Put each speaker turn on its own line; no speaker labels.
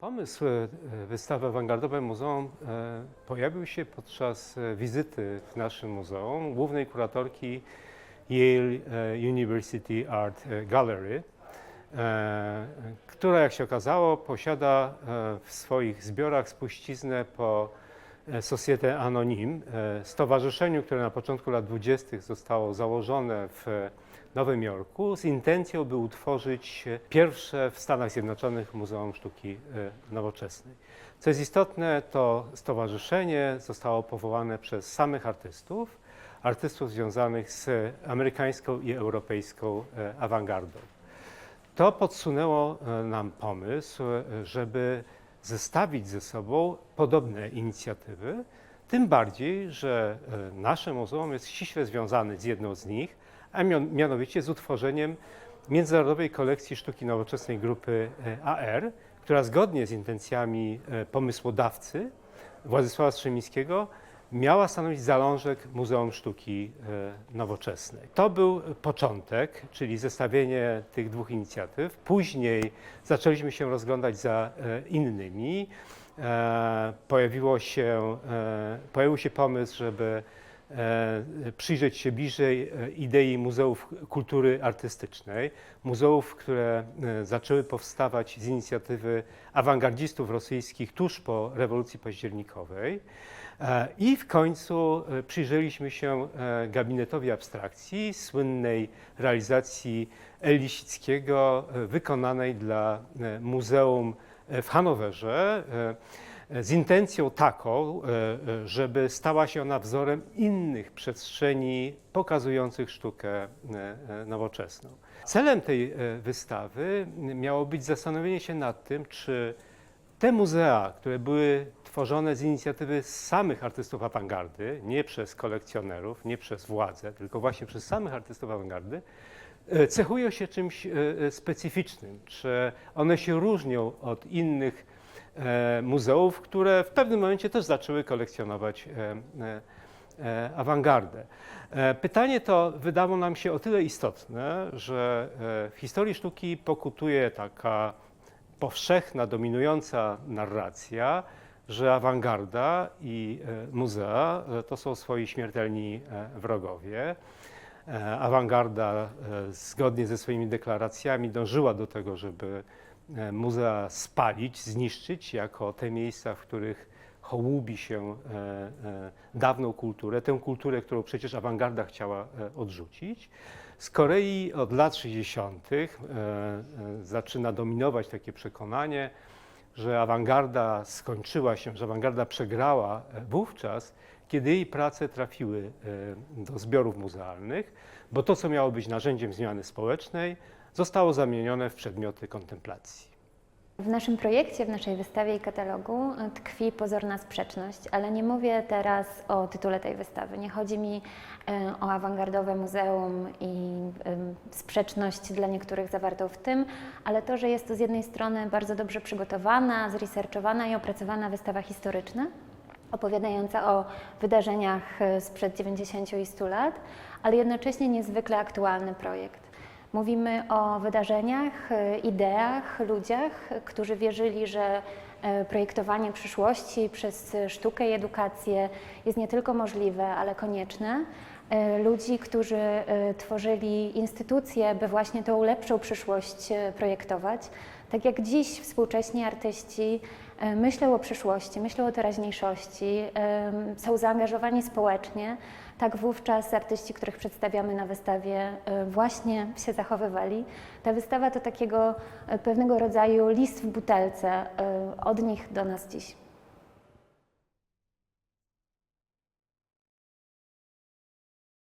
Pomysł e, wystawy Awangardowe Muzeum e, pojawił się podczas e, wizyty w naszym muzeum głównej kuratorki Yale University Art Gallery, która jak się okazało posiada w swoich zbiorach spuściznę po e, Societe Anonyme, e, stowarzyszeniu, które na początku lat 20. zostało założone w Nowym Jorku z intencją, by utworzyć pierwsze w Stanach Zjednoczonych Muzeum Sztuki e, Nowoczesnej. Co jest istotne, to stowarzyszenie zostało powołane przez samych artystów, artystów związanych z amerykańską i europejską awangardą. To podsunęło nam pomysł, żeby zestawić ze sobą podobne inicjatywy, tym bardziej, że e, nasze muzeum jest ściśle związane z jedną z nich, a mian- mianowicie z utworzeniem Międzynarodowej Kolekcji Sztuki Nowoczesnej Grupy e, AR, która zgodnie z intencjami e, pomysłodawcy Władysława Strzemińskiego miała stanowić zalążek Muzeum Sztuki e, Nowoczesnej. To był początek, czyli zestawienie tych dwóch inicjatyw. Później zaczęliśmy się rozglądać za e, innymi. E, Pojawiło się, pojawił się pomysł, żeby przyjrzeć się bliżej e, idei muzeów kultury artystycznej, muzeów, które e, zaczęły powstawać z inicjatywy awangardzistów rosyjskich tuż po rewolucji październikowej. E, I w końcu e, przyjrzeliśmy się e, gabinetowi abstrakcji, słynnej realizacji Lisickiego, e, wykonanej dla e, Muzeum e, w Hanowerze, e, z intencją taką, e, e, żeby stała się ona wzorem innych przestrzeni pokazujących sztukę e, nowoczesną. Celem tej wystawy miało być zastanowienie się nad tym, czy te muzea, które były tworzone z inicjatywy samych artystów awangardy, nie przez kolekcjonerów, nie przez władze, tylko właśnie przez samych artystów awangardy, cechują się czymś specyficznym, czy one się różnią od innych muzeów, które w pewnym momencie też zaczęły kolekcjonować e, e, e, awangardę. E, Pytanie to wydało nam się o tyle istotne, że e, w historii sztuki pokutuje taka powszechna, dominująca narracja, że awangarda i e, muzea e, to są swoi śmiertelni e, wrogowie. E, Awangarda e, zgodnie ze swoimi deklaracjami dążyła do tego, żeby e, muzea spalić, zniszczyć jako te miejsca, w których hołubi się e, e, dawną kulturę, tę kulturę, którą przecież awangarda chciała e, odrzucić. Z Korei od lat 60. e, e, zaczyna dominować takie przekonanie, że awangarda skończyła się, że awangarda przegrała e, wówczas, kiedy jej prace trafiły e, do zbiorów muzealnych, bo to, co miało być narzędziem zmiany społecznej, zostało zamienione w przedmioty kontemplacji.
W naszym projekcie, w naszej wystawie i katalogu e, tkwi pozorna sprzeczność, ale nie mówię teraz o tytule tej wystawy. Nie chodzi mi e, o awangardowe muzeum i sprzeczność dla niektórych zawartą w tym, ale to, że jest to z jednej strony bardzo dobrze przygotowana, zresearchowana i opracowana wystawa historyczna, opowiadająca o wydarzeniach e, sprzed 90 i 100 lat, ale jednocześnie niezwykle aktualny projekt. Mówimy o wydarzeniach, e, ideach, ludziach, którzy wierzyli, że projektowanie przyszłości przez e, sztukę i edukację jest nie tylko możliwe, ale konieczne. E, Ludzi, którzy e, tworzyli instytucje, by właśnie tą lepszą przyszłość e, projektować. Tak jak dziś współcześni artyści e, myślą o przyszłości, myślą o teraźniejszości, są zaangażowani społecznie, tak wówczas artyści, których przedstawiamy na wystawie, e, właśnie się zachowywali. Ta wystawa to takiego e, pewnego rodzaju list w butelce e, od nich do nas dziś.